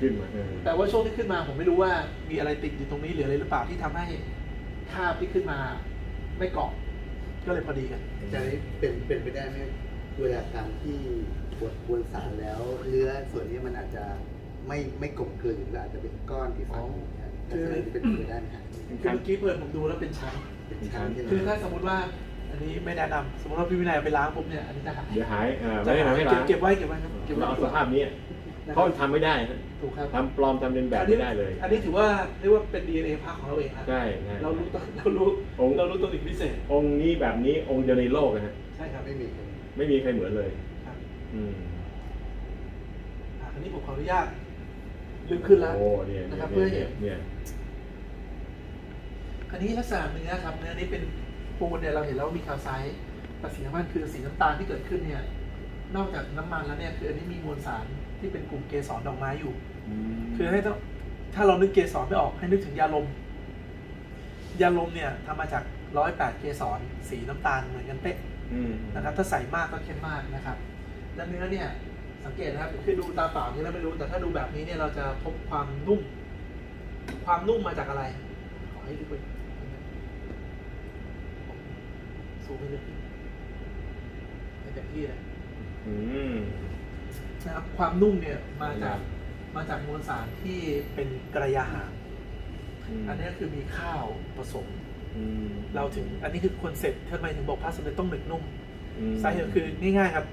ขึ้นมาขึ้นมาเออแต่ว่าช่วงที่ขึ้นมาผมไม่รู้ว่ามีอะไรติดอยู่ตรงนี้หรืออะไรหรือเปล่าที่ทำให้คราบที่ขึ้นมาไม่เกาะก็เลยพอดีกันอาจารย์นี่เป็นเป็นไปได้ไหมเวลาการที่บดบวนสารแล้วเนื้อส่วนนี้มันอาจจะไม่ไม่กลมกลืนหรืออาจจะเป็นก้อนที่ฝังอยู่นะครับลักษณะนี้เป็นไปได้ไหมครับคือเมื่อกี้เปิดผมดูแล้วเป็นชั้น เป็นชั้นใช่ไหมคือถ้าสมมติว่าอันนี้ไม่แนะนำสมมติว่าพี่วินัยเอาไปล้างปุ๊บเนี่ยอันนี้จะหายเดี๋ยวหายเออไม่ได้ทำให้ล้างเก็บไว้เก็บไว้ครับเก็บไว้เราเอาสภาพนี้นะเพราะมันทำไม่ได้นะ ถูกครับทำปลอมทำเลียนแบบไม่ได้เลย อันนี้ถือว่าเรียกว่าเป็น DNA ภาคของเราเองนะใช่ใช่เรารู้ตัวเรารู้องค์เรารู้ตัวอีกพิเศษ องค์นี้แบบนี้องค์เดียวในโลกนะฮะใช่ครับไม่มีครับไม่มีใครเหมือนเลยครับอืมอะอันนี้ผมขออนุญาตลึกขึ้นแล้วโอ้เนี่ยนะครับยเพื่อให้เห็นเนี่ยอันนี้ลักษณะเนื้อครับเนื้อนี้เป็นปูนเนี่ยเราเห็นแล้วว่ามีคาลไซต์แต่สีน้ำมันคือสีน้ำตาลที่เกิดขึ้นเนี่ยนอกจากน้ำมันแล้วเนี่ยคืออันนี้มีมวลสารที่เป็นกลุ่มเกสรดอกไม้อยู่ม คือให้ต้องถ้าเรานึกเกสรไม่ออกให้นึกถึงยาลม ยาลมเนี่ยทำมาจากร้อยแปดเกสรสีน้ำตาลเหมือนกันเป๊ะอืมนะครับ ถ้าใส่มากก็เข้มมากนะครับ แล้วเนื้อเนี่ย สังเกตนะครับ คือดูตาเปล่านี่เราไม่รู้ แต่ถ้าดูแบบนี้เนี่ยเราจะพบความนุ่ม ความนุ่มมาจากอะไร ขอให้ดูไปสูงไปเลยให้เต็มที่เลยอืมนะครับ ความนุ่มเนี่ยมาจาก มาจากมวลสารที่เป็นกระยาหารมอันนี้คือมีข้าวผสมอืมเราถึงอันนี้คือคอนเซ็ปต์ทำไมถึงบอกพระสมเด็จต้องหนึบนุ่มอืมสาเหตุคือง่ายๆครับ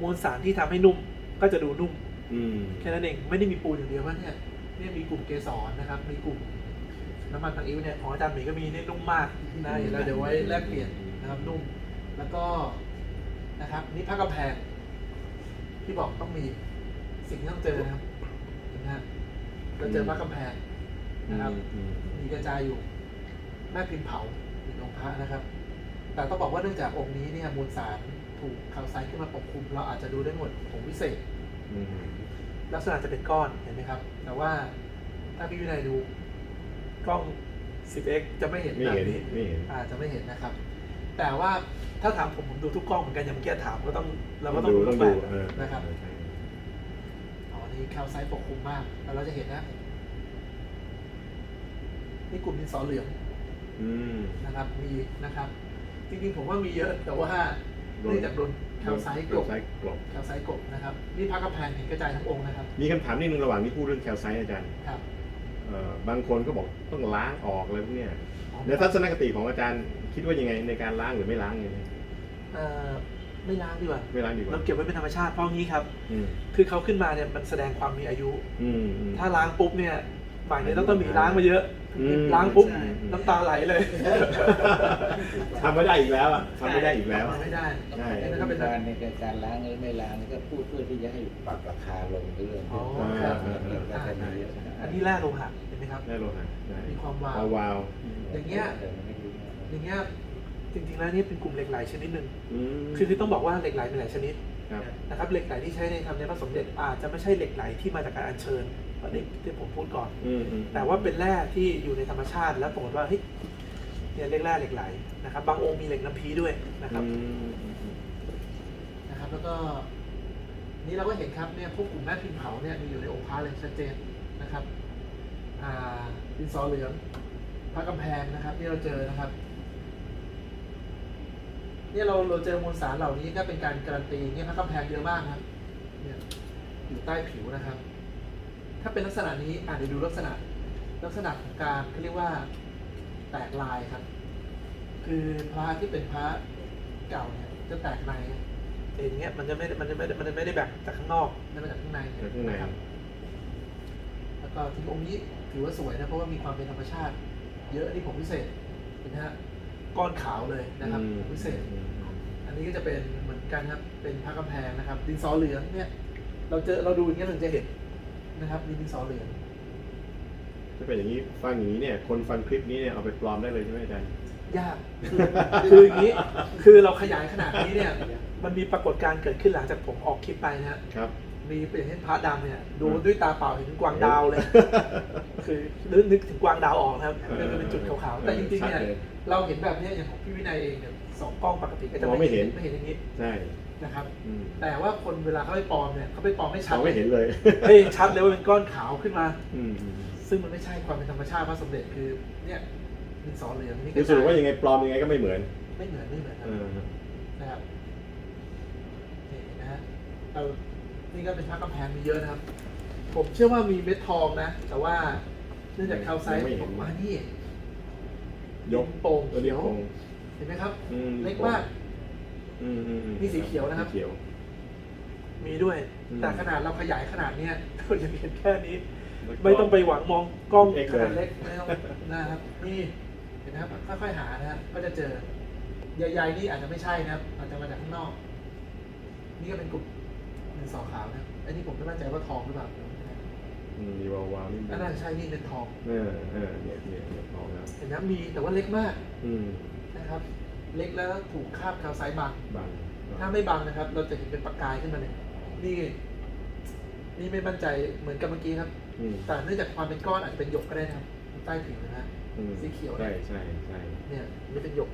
มวลสารที่ทำให้นุ่มก็จะดูนุ่มอืมแค่นั้นเองไม่ได้มีปูนอย่างเดียวว่าเนี่ยเนี่ยมีกลุ่มเกสรนะครับ มีกลุ่มน้ำมันผักอิ้วเนี่ยของอาจารย์หมีก็มีเนี่ยนุ่มมากนะเดี๋ยวเราเดี๋ยวไว้แลกเปลี่ยนนะครับนุ่ม แล้วก็นะครับนี่ผ้ากำแพงที่บอกต้องมีสิ่งที่ต้องเจอนะครับเห็ นะฮะเราเจอผ้ากำแพงนะครับอืมมีกระจายอยู่แม่พิมพ์เผาอยู่ตรงพระนะครับ แต่ต้องบอกว่าเนื่องจากองค์นี้เนี่ยมวลสารถูกคาลไซต์ขึ้นมาปกคลุม เราอาจจะดูได้หมดผงวิเศษอืมลักษณะจะเป็นก้อนเห็นไหมครับ แต่ว่าถ้าพี่วินัยดูกล้อง 10x จะไม่เห็นไม่แบบเห็นนี้ไม่เห็นอาจจะไม่เห็นนะครับ แต่ว่าถ้าถามผมผมดูทุกกล้องเหมือนกันอย่างเมื่อกี้ถามก็ต้องเราก็ต้องดูดูต้ทุองกแบดูบเออนะครับ ใช่อ๋อนี่คาลไซต์ปกคลุมมากแต่เราจะเห็นนะนี่กลุ่มดินสอเหลืองอืมนะครับ มีนะครับ จริงๆผมว่ามีเยอะ แต่ว่าโดนเนื่องจากโดนแคลไซต์กลบแคลไซต์กลบแคลไซต์กลบนะครับ นี่พระกำแพงเห็นกระจายทั้งองค์นะครับ มีคำถามนิดนึงระหว่างที่พูดเรื่องแคลไซต์อาจารย์ครับเอ่อบางคนก็บอกต้องล้างออกอะไรพวกเนี้ยในทัศนคติของอาจารย์คิดว่ายังไงในการล้างหรือไม่ล้างยังไงเอ่อ ไม่ล้างดีกว่า ไม่ล้างดีกว่าเราเก็บไว้เป็นธรรมชาติเพราะงี้ครับอืมคือเขาขึ้นมาเนี่ยมันแสดงความมีอายุอืมอืมถ้าล้างปุ๊บเนี่ยฝ่ายเนี่ยต้องต้องมีล้างมาเยอะอืมล้างปุ๊บใช่น้ำตาไหลเลยทำไม่ได้อีกแล้วอะทำไม่ได้อีกแล้วทำไม่ได้ใช่นั่นก็เป็นการในการล้างหรือไม่ล้างนี่ก็พูดเพื่อที่จะให้ปรับราคาลงเรื่องอ๋อคครัรับบก็จะมีเยอะนะอันนี้แร่โลหะเห็นไหมครับได้โลหะได้มีความวาววาวอย่างเงี้ยอย่างเงี้ย จริงๆแล้วนี่เป็นกลุ่มเหล็กไหลชนิดหนึ่งอืมคือคือต้องบอกว่าเหล็กไหลมีหลายชนิดครับนะครับเหล็กไหลที่ใช้ในทำในพระสมเด็จอาจจะไม่ใช่เหล็กไหลที่มาจากการอัญเชิญอันนี้ที่ผมพูดก่อนอืมอืมแต่ว่าเป็นแร่ที่อยู่ในธรรมชาติแล้วปรากฏว่าเฮ้ยเนี่ยเรียกแร่เหล็กไหลนะครับ บางองค์มีเหล็กน้ำพีด้วยนะครับอืมอืมอืมนะครับ แล้วก็นี่เราก็เห็นครับเนี่ยพวกกลุ่มแม่พิมพ์เผาเนี่ยมีอยู่ในองค์พระเลยชัดเจนนะครับอ่าดินสอเหลืองพระกำแพงนะครับที่เราเจอนะครับ เนี่ยเราเราเจอมวลสารเหล่านี้ก็เป็นการการันตีเนี่ยพระกำแพงเยอะมากครับเนี่ยอยู่ใต้ผิวนะครับ ถ้าเป็นลักษณะนี้อาจจะเดี๋ยวดูลักษณะลักษณะของการเขาเรียกว่าแตกลายครับ คือพระที่เป็นพระเก่าเนี่ยจะแตกในแต่อย่างเงี้ยมันจะไม่ได้มันจะไม่ได้มันจะไม่ได้แบบจากข้างนอกมันมาจากข้างในจากข้างในนะครับแล้วก็ที่องค์นี้ถือว่าสวยนะเพราะว่ามีความเป็นธรรมชาติ เยอะอันนี่ผมพิเศษเห็นไหมฮะก้อนขาวเลยนะครับอืมผมพิเศษ อืมอันนี้ก็จะเป็นเหมือนกันครับ เป็นพระกำแพงนะครับ ดินสอเหลืองเนี่ย เราเจอเราดูอย่างเงี้ยถึงจะเห็นนะครับมีดินสอเหลืองถ้าเป็นอย่างนี้ฟังอย่างนี้เนี่ย คนฟังคลิปนี้เนี่ยเอาไปปลอมได้เลยใช่ไหมอาจารย์ยากคือคืออย่างนี้ คือเราขยายขนาดนี้เนี่ย มันมีปรากฏการณ์เกิดขึ้นหลังจากผมออกคลิปไปนะฮะครับ มีเป็นเช่นพระดำเนี่ยดูอืมด้วยตาเปล่าเห็นกวางดาวเลย คือนึกนึกถึงกวางดาวออกนะครับเป็นเป็นจุดขาวๆแต่จริงๆเนี่ยชัดเลยเราเห็นแบบเนี้ยอย่างของพี่วินัยเองเนี่ยสองกล้องปกติก็จะมองไม่เห็นไม่เห็นอย่างนี้ใช่พนะครับอืมแต่ว่าคนเวลาเขาไปปลอมเนี่ยเขาไปปลอมไม่ชัดเราไม่เห็นเลยเฮ้ยชัดเลยว่าเป็นก้อนขาวขึ้นมาอืมซึ่งมันไม่ใช่ความเป็นธรรมชาติพระสมเด็จคือเนี่ยดินสอเหลืองนี่คือสรุปว่ายังไงปลอมยังไงก็ไม่เหมือน ไม่เหมือนไม่เหมือนครับเออนะครับนี่นะฮะเรา นี่ก็เป็นพระกำแพงมีเยอะนะครับ ผมเชื่อว่ามีเม็ดทองนะ แต่ว่าเนื่องจากคาลไซต์ผมมานี่ยกโป่งเออเรียกเขียวโป่งเห็นไหมครับอืมเล็กมากอืมอืมอืมนี่สีเขียวนะครับสีเขียวมีด้วยอืมแต่ขนาดเราขยายขนาดเนี้ยเรายังเห็นแค่นี้แล้วก็ไม่ต้องไปหวังมองกล้องเอ็กซ์ขนาดเลยเล็กไม่ต้องนะครับ นี่เห็นนะครับ ค่อยๆหานะครับ ก็จะเจอใหญ่ๆนี่อาจจะไม่ใช่นะครับ อาจจะมาจากข้างนอก นี่ก็เป็นกลุ่ม หนึ่งสองขาวนะครับอันนี้ผมไม่มั่นใจว่าทองหรือเปล่าอืมมีวาววาวนี่อันน่าจะใช่นี่เป็นทองเออเออเนี่ยเนี่ยเนี่ยทองแล้วเห็นนะมีแต่ว่าเล็กมากอืมนะครับ เล็กแล้วถูกคาบคาวไซส์บางบางถ้าไม่บังนะครับ เราจะเห็นเป็นประกายขึ้นมาเลยนี่ นี่ไม่มั่นใจเหมือนกับเมื่อกี้ครับ อืมแต่เนื่องจากความเป็นก้อนอาจจะเป็นหยกก็ได้นะครับใต้ผิวนะฮะ อืมสีเขียว ใช่ใช่ใช่เนี่ยนี่เป็นหยก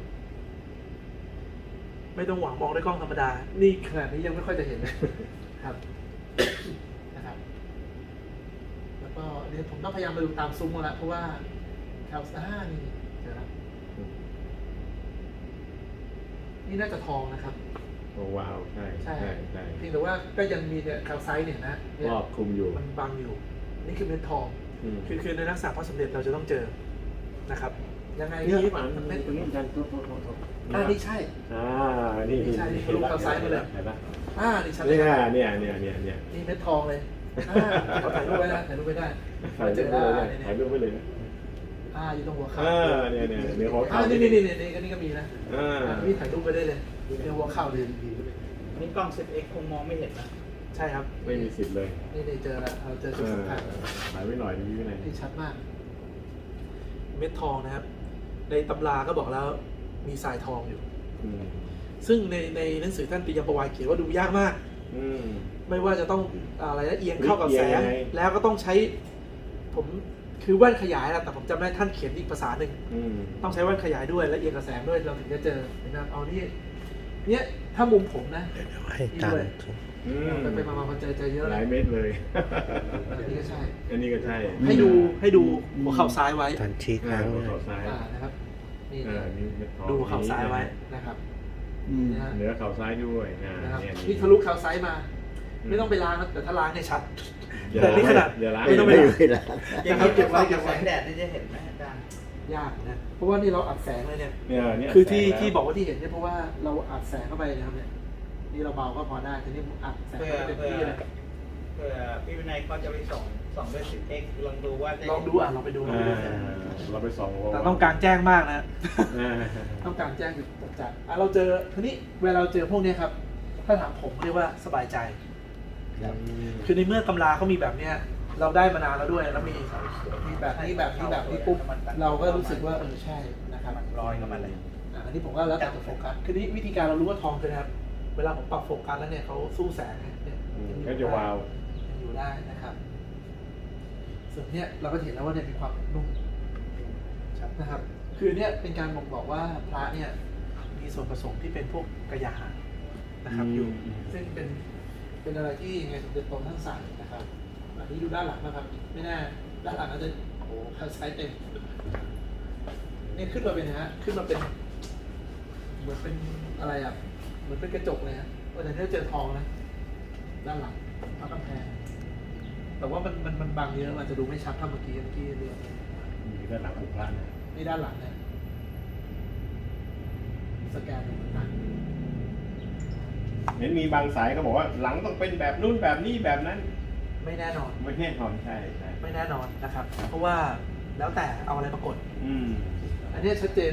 ไม่ต้องหวังมองด้วยกล้องธรรมดา นี่ขนาดนี้ยังไม่ค่อยจะเห็นเลย ครับนะครับ แล้วก็เดี๋ยวผมต้องพยายามไปดูตามซุ้มมาแล้วเพราะว่าแถวอ่านี่เจอแล้วอืมนี่น่าจะทองนะครับวาววาวใช่ใช่ใช่ใช่เพียงแต่ว่าก็ยังมีเนี่ยคาวไซส์เนี่ยนะเนี่ยรอบคลุมอยู่มันบังอยู่ นี่คือเม็ดทองอืมคือคือในลักษณะพระสมเด็จเราจะต้องเจอนะครับ ยังไงนี่ก็ที่ผ่านมันตรไม่งนี้อาจารย์โทษโทษโทษโทษอ่านี่ใช่ อ่า นี่นี่ใช่นี่ทะลุเข้าซ้ายมาเลยเห็นปะ อ่านี่ชัดเลเนี่ยยเนี่ยเนี่ยเนี่ยเนี่ยนี่เม็ดทองเลยอ่าเขาถ่ายรูปไว้นะถ่ายรูปไว้ได้ถ่ายเจรูอปได้ไว้เลยเนี่ยถ่ายรูปไว้เลยนะอ่าอยู่ตรงหัวเข่าอ่าเนี่ยเนี่ยเนื้อหัวอ่าเข่านี่นี่นี่นี่ก็นี่ก็มีนะอ่าอ่าพี่ถ่ายรูปไปได้เลยเนื้อหัวเข่าเลยนี่กล้อง 10x คงมองไม่เห็นนะใช่ครับ ไม่มีสิทธิ์เลยนี่นี่เจอแล้วเราเจอจุดเออสำคัญถ่ายไว้หน่อยดีไว้ไหนที่ชัดมาก เม็ดทองนะครับ ในตำราก็บอกแล้วมีทรายทองอยู่อืม ซึ่งในในหนังสือท่านปิยประวัยเขียนว่าดูยากมาก อืม ไม่ว่าจะต้องอะไรนะเอียงเข้ากับแสเอียงยังงไง แล้วก็ต้องใช้ผมคือแว่นขยายนะแต่ผมจำได้ท่านเขียนอีกภาษาหนึ่ง อืม ต้องใช้แว่นขยายด้วยและเอียงกับแสงด้วยเราถึงจะเจอเห็นไหมครับเอานี่เนี่ยถ้ามุมผมนะ ให้ตาม อืมไปไปมามาเจอเจอเยอะหเลลายยเม็ดเลย อันนี้ก็ใช่ อันนี้ก็ใช่ให้ดูให้ดูหัวเข่าซ้ายไว้ตอนชี้อ่าค้างหัวเลย เข่าซ้ายอ่านะครับนี่อ่านี่เม็ดทองดูหัวเข่าซ้ายไว้นะครับ นะฮะเหนือเข่าซ้ายด้วยอ่านะครับเนี่ยนี่ทะลุเข่าซ้ายมา ไม่ต้องไปล้างนะแต่ถ้าล้างเนี่ยชัด อย่าแต่นี่ขนาด อย่าล้างไม่ต้องไปไม่ล้างเวลานะครับเก็บไว้เก็บไว้ แสงแดดนี่จะเห็นไหมอาจารย์ยากนะ เพราะว่านี่เราอัดแสงเลยเนี่ย เนี่ยเนี่ยคือที่แสงแล้วที่บอกว่าที่เห็นเนี่ยเพราะว่าเราอัดแสงเข้าไปนะครับเนี่ย นี่เราเบาก็พอได้ทีนี้อัดแสงเพื่อเข้าไปเต็มเพื่อที่เลยเพื่อพี่วินัยเขาจะไปส่อง ส่องด้วย 10x ลองดูว่าจะลองดูอะลองไปดูลองอ่าไปดูเราไปส่องแต่ต้องกลางแจ้งมากนะ อ่าต้องกลางแจ้งอยู่จัดๆอะเราเจอทีนี้เวลาเราเจอพวกเนี้ยครับ ถ้าถามผมเรียกว่าสบายใจ คือในเมื่อตำราเขามีแบบเนี้ยเราได้มานานแล้วด้วยแล้วมีมีแบบนี้แบบนี้แบบนี้ปุ๊บเราก็รู้สึกว่าเออใช่นะครับมันลอยเข้ามาเลย อะอันนี้ผมว่าแล้วแต่จะโฟกัสคือนี้วิธีการเรารู้ว่าทองคือนะครับ เวลาผมปรับโฟกัสแล้วเนี่ยเขาสู้แสงเนี่ยเนี่ยอืมยังอยู่ก็จะวาว ยังอยู่ได้นะครับ ส่วนเนี้ยเราก็เห็นแล้วว่าเนี่ยมีความนุ่มนะครับ คือเนี่ยเป็นการบ่งบอกว่าพระเนี่ยมีส่วนผสมที่เป็นพวกกระยาหารนะครับอยู่ ซึ่งเป็นเป็นอะไรที่ยังไงสมเด็จโตท่านสั่งนะครับอันนี้ดูด้านหลังนะครับ ไม่แน่ด้านหลังอาจจะโอ้โหคาไซส์เต็มนี่ขึ้นมาเป็นนะฮะขึ้นมาเป็น เหมือนเป็นอะไรอะเหมือนเป็นกระจกเลยฮะว่าแต่เนี่ยเจอทองนะด้านหลังพระกำแพง แต่ว่ามันมันมันบางเยอะมันจะดูไม่ชัดเท่าเมื่อกี้เมื่อกี้เรียนอยู่ด้านหลังของพระนะนี่ด้านหลังเนี่ยสแกนดูต่างเห็นมีบางสายเขาบอกว่าหลังต้องเป็นแบบนู้นแบบนี้แบบนั้น ไม่แน่นอน ไม่แน่นอนใช่ใช่ไม่แน่นอนนะครับ เพราะว่าแล้วแต่เอาอะไรปรากฏ อืมอันเนี้ยชัดเจน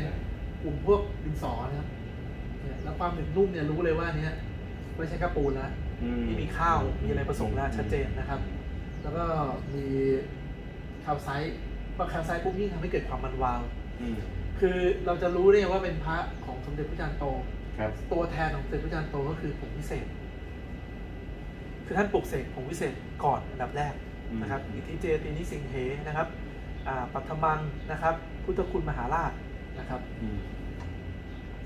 กลุ่มพวกดินสอนะครับเนี่ยแล้วความหนึบนุ่มเนี่ยรู้เลยว่าเนี้ยไม่ใช่กระปูนแล้วอืนี่มีข้าวมีอะไรผสมแล้วชัดเจนนะครับ แล้วก็มีคาวไซต์พอคาวไซต์ปุ๊บยิ่งทำให้เกิดความมันวาว อืมคือเราจะรู้ได้ว่าเป็นพระของสมเด็จพระจันทร์โต ครับ ตัวแทนของสมเด็จพระจันทร์โตก็คือผงวิเศษ คือท่านปลุกเสกผงวิเศษก่อนอันดับแรกนะครับ อิทธิเจตินิสิงเหนะครับอ่าปัทมังนะครับ พุทธคุณมหาราชนะครับ อืม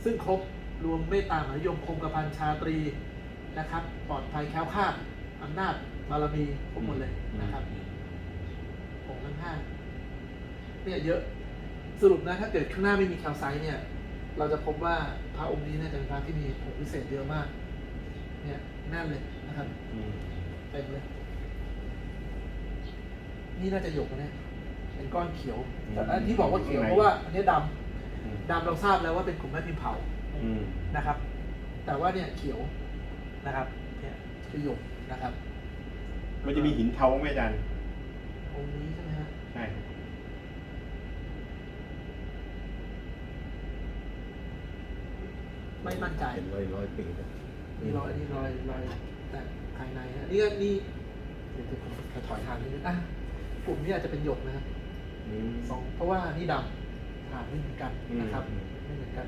ซึ่งครบรวมเมตตามหานิยมคงกระพันชาตรีนะครับ ปลอดภัยแคล้วคลาดอำนาจ บารมีผมหมดเลยนะครับผมทั้งห้าเนี่ยเยอะสรุปนะถ้าเกิดข้างหน้าไม่มีแคลไซต์เนี่ย เราจะพบว่าพระองค์นี้เนี่ยจะเป็นพระที่มีผงพิเศษเยอะมาก เนี่ยแน่นเลยนะครับอืมเต็มเลยนี่น่าจะหยกนะเนี่ยเป็นก้อนเขียวแต่อันที่บอกว่าเขียวเพราะว่าอันนี้ดำอืมดำเราทราบแล้วว่าเป็นกลุ่มแม่พิมพ์เผาอืมนะครับ แต่ว่าเนี่ยเขียวนะครับ เนี่ยคือหยกนะครับ มันจะมีหินเทาไหมอาจารย์องค์นี้ใช่ไหมฮะใช่ครับไม่มั่นใจ เป็นร้อยร้อยปีแล้วนี่รอยนี่รอยรอยแต่ภายในฮะนี่ก็นี่เดี๋ยวผมจะถอยทางนิดนึงอะกลุ่มนี้อาจจะเป็นหยกนะครับอืมสองเพราะว่านี่ดำฐานไม่เหมือนกันนะครับอืมไม่เหมือนกัน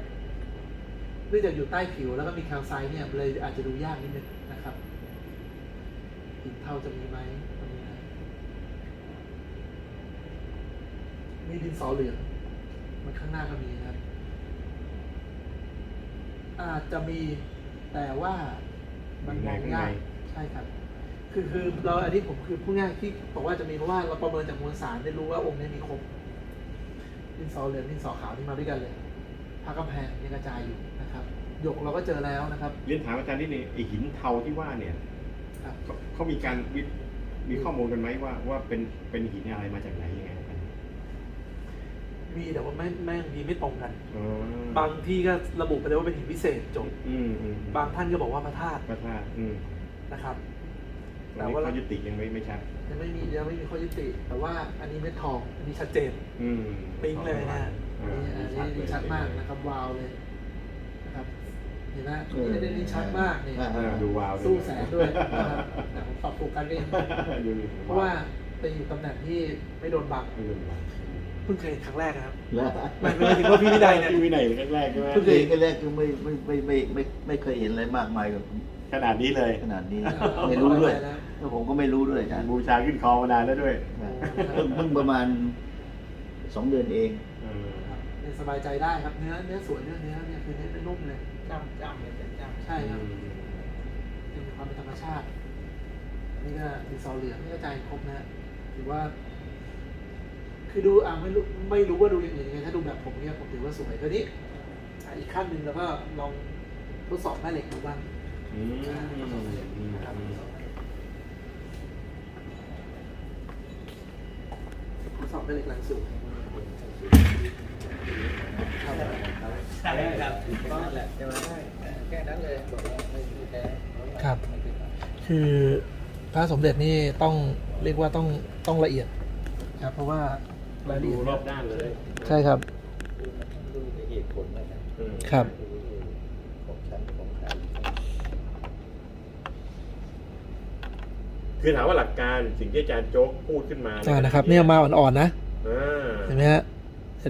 เนื่องจากอยู่ใต้ผิวแล้วก็มีแคลไซต์เนี่ยเลยอาจจะดูยากนิดนึงนะครับ หินเท่าจะมีไหมตรงนี้นะมีดินสอเหลืองมันข้างหน้าก็มีนะครับ อาจจะมีแต่ว่ามันมองยากใช่ครับ คือคือเราอันนี้ผมคือพูดง่ายที่บอกว่าจะมีเพราะว่าเราประเมินจากมวลสารได้รู้ว่าองค์นี้มีครบดินสอเหลืองดินสอขาวที่มาด้วยกันเลยผ้ากำแพงยังกระจายอยู่นะครับหยกเราก็เจอแล้วนะครับ เรียนถามอาจารย์นิดนึงไอหินเทาที่ว่าเนี่ยครับ เขาเขามีการวิมีข้อมูลกันไหมว่าว่าเป็นเป็นหินอะไรมาจากไหนยังไงกันมีแต่ว่าไม่ไม่มีไม่ตรงกัน อ๋อบางที่ก็ระบุไปเลยว่าเป็นหินพิเศษจบ อืมอืมบางท่านก็บอกว่าพระธาตุพระธาตุอืมนะครับ แต่แต่ว่าว่าข้อยุติยังไม่ไม่ชัดยังไม่มียังไม่มีข้อยุติ แต่ว่าอันนี้เม็ดทองอันนี้ชัดเจน อืมปิ๊งเลยนะอ่าอันนี้อันนี้ชัดมากนะครับวาวเลยนะครับ เห็นไหมอันนี้อันนี้ชัดมากนี่อ่าดูวาวสู้แสงด้วยนะครับแต่ผมปรับโฟกัสเองดูดิเพราะว่าไปอยู่ตำแหน่งที่ไม่โดนบังไม่ดูวาวเพิ่งเคยเห็นครั้งแรกนะครับแล้วไม่ไม่ถึงว่าพี่วินัยเนี่ยพี่วินัยแรกๆใช่ไหมเพิ่งเองก็แรกก็ไม่ไม่ไม่ไม่ไม่ไม่เคยเห็นอะไรมากมายกับขนาดนี้เลย ขนาดนี้ไม่รู้ด้วยแล้วผมก็ไม่รู้ด้วยอาจารย์บูชาขึ้นคอมานานแล้วด้วยเพิ่งเพิ่งประมาณสองเดือนเองเออครับเนี่ยสบายใจได้ครับเนื้อเนื้อสวยเนื้อเนื้อเนี่ยคือเนื้อนุ่มเลย จำจำเลยเป็นจำใช่ครับ เป็นความเป็นธรรมชาติ นี่ก็ดินสอเหลืองนี่กระจายครบนะฮะถือว่า คือดูอะไม่รู้ไม่รู้ว่าดูอย่างอื่นยังไงถ้าดูแบบผมเนี่ยผมถือว่าสวยก็นี้อะอีกขั้นหนึ่งแล้วก็ลองทดสอบแม่เหล็กดูบ้างอืมอืมอืมทดสอบแม่เหล็กแรงสูงครับ ใช่ครับก็แหละใช่ไหมแค่นั้นเลยบอกว่าไม่มีแท้ครับ คือพระสมเด็จนี่ต้องเรียกว่าต้องต้องละเอียดครับเพราะว่ารายละดูเอียดรอบด้านเลยใช่ครับดูเหตุผลนะครับอืมครับ ของฉันของใครคือถามว่าหลักการสิ่งที่อาจารย์โจ๊กพูดขึ้นมาอ่านะครับเนี่ยมาอ่อนๆนะอ่าเห็นไหมฮะ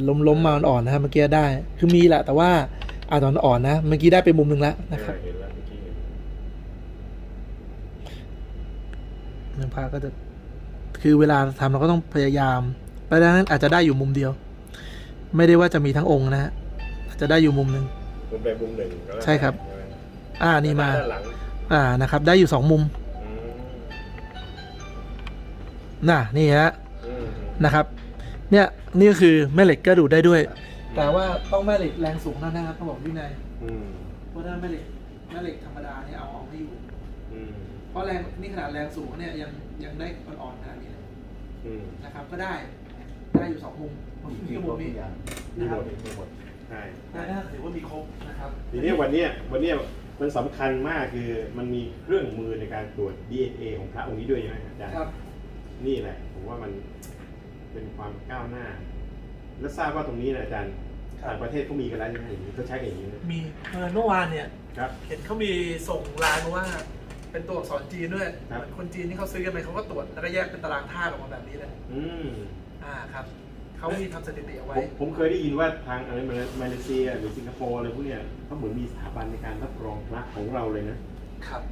ล้มล้มมาอ่อนๆนะครับเมื่อกี้ได้ คือมีแหละ แต่ว่าอ่านอ่อนๆนะ เมื่อกี้ได้ไปมุมหนึ่งแล้วนะครับเนื้อผ้าก็จะคือเวลาทำเราก็ต้องพยายามเพราะฉะนั้นอาจจะได้อยู่มุมเดียว ไม่ได้ว่าจะมีทั้งองค์นะฮะอาจจะได้อยู่มุมหนึ่งมุมใดมุมหนึ่งใช่ครับ อ่านี่มา อ่านะครับ ได้อยู่สองมุมน่ะนี่ฮะนะครับ เนี่ยนี่ก็คือแม่เหล็กก็ดูดได้ด้วย แต่ว่าต้องแม่เหล็กแรงสูงนั่นนะครับเขาบอกวินัยอืมเพราะถ้าแม่เหล็กแม่เหล็กธรรมดาเนี่ยเอาออกไม่อยู่ อืมเพราะแรงนี่ขนาดแรงสูงเนี่ยยังยังได้อ่อนๆขนาดนี้เลยอืมนะครับ ก็ได้ได้อยู่สองมุมนี่ก็มุมนี้อย่างมีนะคหมรับดมีหมดใช่ได้น่าถือว่ามีครบนะครับทีนี้วันเนี้ยวันเนี้ยมันสำคัญมากคือมันมีเครื่องมือในการตรวจ DNA ของพระองค์นี้ด้วยใช่ไหมอาจารย์ครับ นี่แหละผมว่ามัน เป็นความก้าวหน้า และทราบว่าตรงนี้นะอาจารย์ครับต่างประเทศเขามีกันแล้วใช่ไหมอย่างนี้เขาใช้กันอย่างนี้นะมีเมื่อเมื่อวานเนี่ยครับ เห็นเขามีส่งไลน์มาว่า เป็นตัวอักษรจีนด้วยครับ เหมือนคนจีนที่เขาซื้อกันไปเขาก็ตรวจแล้วก็แยกเป็นตารางธาตุออกมาแบบนี้เลยอืมอ่าครับเขามีทำสถิติเอาผไว้ มผมเคยได้ยินว่าทางอะไรมามาเลเซียหรือสิงคโปร์อะไรพวกเนี้ยเขาเหมือนมีสถาบันในการรับรองพระของเราเลยนะ ครับ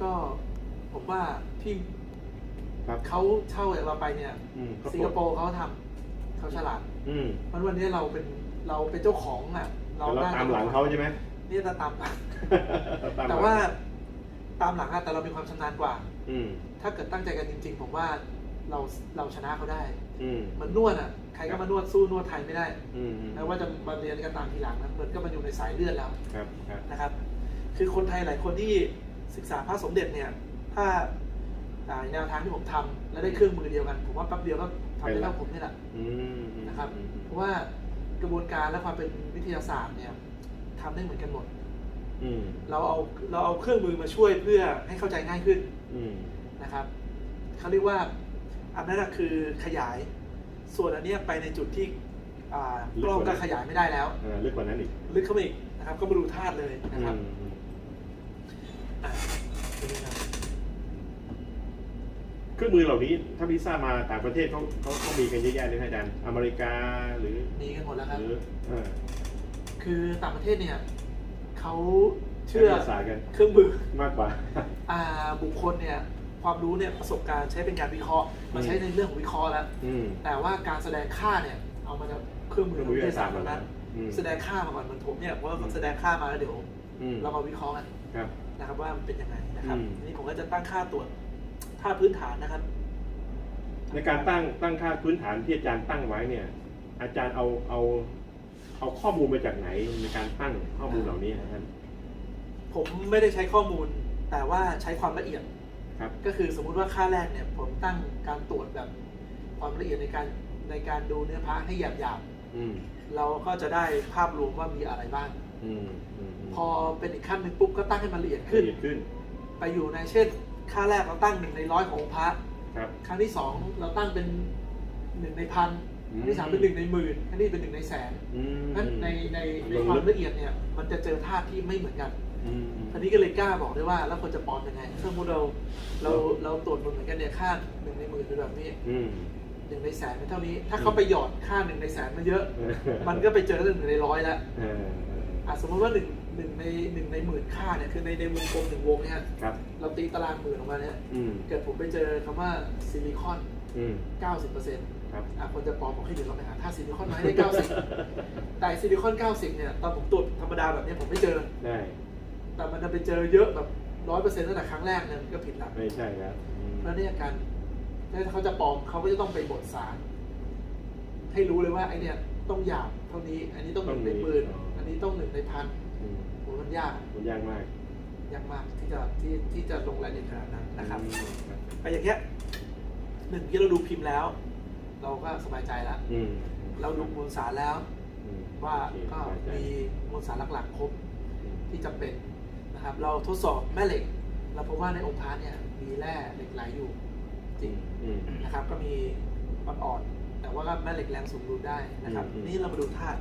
ก็ผมว่าที่ ครับเขาเช่าจากเราไปเนี่ยอืมเขาสิงคโปร์เขาทำเขาฉลาดอืมเพราะวันนี้เราเป็นเราเป็นเจ้าของอะแต่เราตามหลังเขาใช่ไหมนี่จะตามหลังเรตมแต่ลังว่าตามหลังอะแต่เรามีความชำนาญกว่า อืมถ้าเกิดตั้งใจกันจริง ๆ ผมว่าเราเราชนะเขาได้ อืมเหมือนนวดอะใครก็มานวดสู้นวดไทยไม่ได้อืมอืมแม้ว่าจะมาเรียนกันตามทีหลังนะมันก็มาอยู่ในสายเลือดแล้วครับครับนะครับ คือคนไทยหลายคนที่ศึกษาพระสมเด็จเนี่ย ถ้าอ่า แนวทางที่ผมทำและได้เครื่องมือเดียวกัน ผมว่าแป๊บเดียวก็ทำได้เท่าผมนี่แหละอืมอืมนะครับอืมเพราะว่ากระบวนการและความเป็นวิทยาศาสตร์เนี่ยทำได้เหมือนกันหมดอืมเราเอาเราเอาเครื่องมือมาช่วยเพื่อให้เข้าใจง่ายขึ้นอืมนะครับเขาเรียกว่าอันนั้นนะคือขยาย ส่วนอันเนี้ยไปในจุดที่อ่ากล้องก็ขยายไม่ได้แล้วอ่าลึกกว่านั้นอีกลึกเข้าไปอีกนะครับ ก็มาดูธาตุเลยนะครับ อืมอืม อะดูนี่ครับ เค รื่องมือเหล่านี้ถ้าพิซซ่ามาต่างประเทศเขาเขาเขามีกันเยอะแยะเลยนะอาจารย์อเมริกาหรือมีกันหมดแล้วคหรับรือเออคือต่างประเทศเนี่ยเขาใช้เชื่อวิทยาศาสตร์กันเครื่องมือมากกว่า อ่าบุคคลเนี่ยความรู้เนี่ยประสบการณ์ใช้เป็นการวิเคราะห์มาใช้ในเรื่องของวิเคราะห์แล้ว อืม แต่ว่าการแสดงค่าเนี่ยเอามาจากเครื่องมือเครื่องมือวิทยาศาสตร์เท่านั้นอืม แสดงค่ามาก่อนเหมือนผมเนี่ยผมก็แสดงค่ามาแล้วเดี๋ยว อืมเรามาวิเคราะห์กันครับ นะครับว่ามันเป็นยังไงนะครับอืม ทีนี้ผมก็จะตั้งค่าตรวจ ค่าพื้นฐานนะครับ ในการตั้งตั้งค่าพื้นฐานที่อาจารย์ตั้งไว้เนี่ย อาจารย์เอาเอาเอาข้อมูลมาจากไหนในการตั้งข้อมูลเหล่านี้นะครับผมไม่ได้ใช้ข้อมูล แต่ว่าใช้ความละเอียดครับ ก็คือสมมุติว่าค่าแรกเนี่ย ผมตั้งการตรวจแบบความละเอียดในการในการดูเนื้อพระให้หยาบหยาบอืมๆเราก็จะได้ภาพรวมว่ามีอะไรบ้างอืมอืมมพอเป็นอีกขั้นหนึ่งปุ๊บก็ตั้งให้มันละเอียดขึ้นละเอียดขึ้นไปอยู่ในเช่น ค่าแรกเราตั้งหนึ่งในร้อยขององค์พระครับ ครั้งที่สองเราตั้งเป็นหนึ่งในพันอืมครั้งที่สามเป็นหนึ่งในหมื่นครั้งที่เป็นหนึ่งในแสนอืมนั้นในในในลงความลึกละเอียดเนี่ย มันจะเจอธาตุที่ไม่เหมือนกัน อืมอืมอันนี้ก็เลยกล้าบอกได้ว่า แล้วควรจะปลอมยังไงถ้าสมมติเราเราเราตรวจเหมือนกันเนี่ยค่าหนึ่งในหมื่นเป็นแบบนี้อืมหนึ่งในแสนเป็นเท่านี้ ถ้าเขาไปหยอดค่าหนึ่งในแสนมาเยอะ มันก็ไปเจอหนึ่งในร้อยแล้วเออ อะสมมติว่าหนึ่ง หนึ่งในหนึ่งในหมื่นค่าเนี่ยคือในในวงกลมหนึ่งวงเนี่ยครับ เราตีตารางหมื่นออกมาเนี่ยอืมเกิดผมไปเจอคำว่าซิลิคอน อืม 90%ครับอะคนจะปลอมบอกให้เดี๋ยวเราไปหาท่าซิลิคอนมาให้ได้90 แต่ซิลิคอน 90 เนี่ย ตอนผมตรวจธรรมดาแบบเนี้ยผมไม่เจอ ได้แต่มันจะไปเจอเยอะแบบร้อยเปอร์เซ็นต์ตั้งแต่ครั้งแรกเนี่ยมันก็ผิดละไม่ใช่ครับอืม แล้วเนี่ยการถ้าเขาจะปลอมเขาก็จะต้องไปบดสาร ให้รู้เลยว่าไอเนี่ยต้องหยาบเท่านี้ อันนี้ต้องหนึ่งในหมื่นอันนี้ต้องหนึ่งในพัน อืมโหมันยากมันยากมากยากมากที่จะที่ที่จะลงรายละเอียดขนาดนั้นนะครับอืมครับไปอย่างเงี้ยหนึ่งที่เราดูพิมพ์แล้ว เราก็สบายใจแล้ว อืมเราดูมวลสารแล้ว อืมว่าโอเคก็สบายใจมีมวลสารหลักๆครบอืมที่จำเป็นนะครับ เราทดสอบแม่เหล็ก เราพบว่าในองค์พระเนี่ยมีแร่เหล็กไหลอยู่ จริงอืม นะครับ ก็มีอ่อนๆแต่ว่าก็แม่เหล็กแรงสูงรูดได้นะครับ อืม นี่เรามาดูธาตุ